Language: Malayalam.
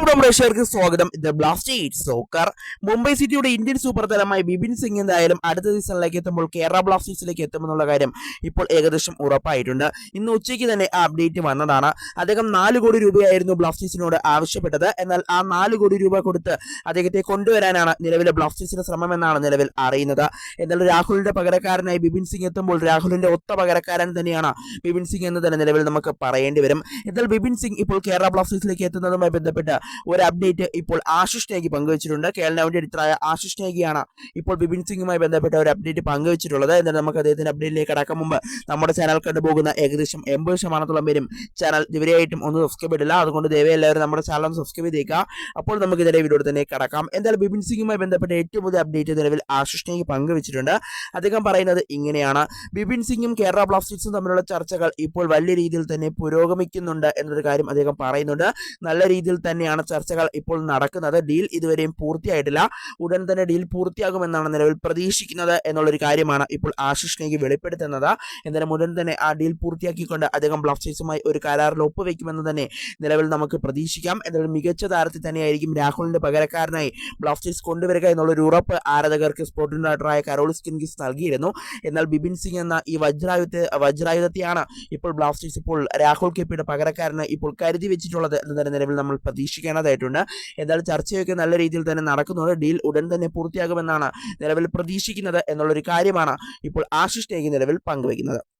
പ്രിയപ്പെട്ട പ്രേക്ഷകർക്ക് സ്വാഗതം. ഇത് ബ്ലാസ്റ്റേഴ്സ് സോക്കർ മുംബൈ സിറ്റിയുടെ ഇന്ത്യൻ സൂപ്പർ താരമായ ബിപിൻ സിംഗ് എന്തായാലും അടുത്ത സീസണിലേക്ക് എത്തുമ്പോൾ കേരള ബ്ലാസ്റ്റേഴ്സിലേക്ക് എത്തുമെന്നുള്ള കാര്യം ഇപ്പോൾ ഏകദേശം ഉറപ്പായിട്ടുണ്ട്. ഇന്ന് ഉച്ചയ്ക്ക് തന്നെ അപ്ഡേറ്റ് വന്നതാണ്. അദ്ദേഹം നാല് കോടി രൂപയായിരുന്നു ബ്ലാസ്റ്റേഴ്സിനോട് ആവശ്യപ്പെട്ടത്. എന്നാൽ ആ നാല് കോടി രൂപ കൊടുത്ത് അദ്ദേഹത്തെ കൊണ്ടുവരാനാണ് നിലവിലെ ബ്ലാസ്റ്റേഴ്സിന്റെ ശ്രമമെന്നാണ് നിലവിൽ അറിയുന്നത്. എന്നാൽ രാഹുലിന്റെ പകരക്കാരനായി ബിപിൻ സിംഗ് എത്തുമ്പോൾ രാഹുലിന്റെ ഒത്ത പകരക്കാരൻ തന്നെയാണ് ബിപിൻ സിംഗ് എന്ന് തന്നെ നിലവിൽ നമുക്ക് പറയേണ്ടി വരും. എന്നാൽ ബിപിൻ സിംഗ് ഇപ്പോൾ കേരള ബ്ലാസ്റ്റേഴ്സിലേക്ക് എത്തുന്നതുമായി ബന്ധപ്പെട്ട് ഒരു അപ്ഡേറ്റ് ഇപ്പോൾ ആശിഷ് നേഗി പങ്കുവച്ചിട്ടുണ്ട്. കേരളയുടെ എഡിറ്ററായ ആശിഷ് നേഗിയാണ് ഇപ്പോൾ ബിപിൻ സിംഗുമായി ബന്ധപ്പെട്ട ഒരു അപ്ഡേറ്റ് പങ്കുവച്ചിട്ടുള്ളത്. എന്നാൽ നമുക്ക് അദ്ദേഹത്തിന്റെ അപ്ഡേറ്റിലേക്ക് കടക്കും മുമ്പ് നമ്മുടെ ചാനൽ കണ്ടുപോകുന്ന ഏകദേശം എൺപത് ശതമാനത്തോളം പേരും ചാനൽ ഇവരെയായിട്ടും ഒന്നും സബ്സ്ക്രൈബ് ചെയ്തില്ല അതുകൊണ്ട് ദയവേ എല്ലാവരും നമ്മുടെ ചാനൽ ഒന്ന് സബ്സ്ക്രൈബ് ചെയ്തേക്കുക. അപ്പോൾ നമുക്ക് ഇതിന്റെ വീഡിയോ തന്നെ കടക്കാം. എന്തായാലും ബിപിൻ സിംഗുമായി ബന്ധപ്പെട്ട ഏറ്റവും പുതിയ അപ്ഡേറ്റ് നിലവിൽ ആശിഷ് നേഗി പങ്കുവച്ചിട്ടുണ്ട്. അദ്ദേഹം പറയുന്നത് ഇങ്ങനെയാണ്. ബിപിൻ സിംഗും കേരള ബ്ലാസ്റ്റേഴ്സും തമ്മിലുള്ള ചർച്ചകൾ ഇപ്പോൾ വലിയ രീതിയിൽ തന്നെ പുരോഗമിക്കുന്നുണ്ട് എന്നൊരു കാര്യം അദ്ദേഹം പറയുന്നുണ്ട്. നല്ല രീതിയിൽ തന്നെയാണ് ചർച്ചകൾ ഇപ്പോൾ നടക്കുന്നത്. ഡീൽ ഇതുവരെയും പൂർത്തിയായിട്ടില്ല. ഉടൻ തന്നെ ഡീൽ പൂർത്തിയാകുമെന്നാണ് നിലവിൽ പ്രതീക്ഷിക്കുന്നത് എന്നുള്ളൊരു കാര്യമാണ് ഇപ്പോൾ ആശിഷ് നേഗി വെളിപ്പെടുത്തുന്നത്. എന്തായാലും ഉടൻ തന്നെ ആ ഡീൽ പൂർത്തിയാക്കിക്കൊണ്ട് അദ്ദേഹം ബ്ലാസ്റ്റേഴ്സുമായി ഒരു കരാറിൽ ഒപ്പുവെക്കുമെന്ന് തന്നെ നിലവിൽ നമുക്ക് പ്രതീക്ഷിക്കാം. എന്തായാലും മികച്ച താരത്തിൽ തന്നെയായിരിക്കും രാഹുലിന്റെ പകരക്കാരനായി ബ്ലാസ്റ്റേഴ്സ് കൊണ്ടുവരിക എന്നുള്ളൊരു ഉറപ്പ് ആരാധകർക്ക് സ്പോർട്ടിംഗ് ഡയറക്ടറായ കരോൾ സ്കിൻഗിസ് നൽകിയിരുന്നു. എന്നാൽ ബിബിൻ സിംഗ് എന്ന ഈ വജ്രായുധ വജ്രായുധത്തെയാണ് ഇപ്പോൾ ബ്ലാസ്റ്റേഴ്സ് ഇപ്പോൾ രാഹുൽ കെപ്പിയുടെ പകരക്കാരന് ഇപ്പോൾ കരുതി വെച്ചിട്ടുള്ളത് എന്ന് നിലവിൽ നമ്മൾ പ്രതീക്ഷിക്കേണ്ടതായിട്ടുണ്ട് എന്തായാലും ചർച്ചയൊക്കെ നല്ല രീതിയിൽ തന്നെ നടക്കുന്നുണ്ട്. ഡീൽ ഉടൻ തന്നെ പൂർത്തിയാകുമെന്നാണ് നിലവിൽ പ്രതീക്ഷിക്കുന്നത് എന്നുള്ളൊരു കാര്യമാണ് ഇപ്പോൾ ആശിഷ് നേഗി നിലവിൽ പങ്കുവയ്ക്കുന്നത്.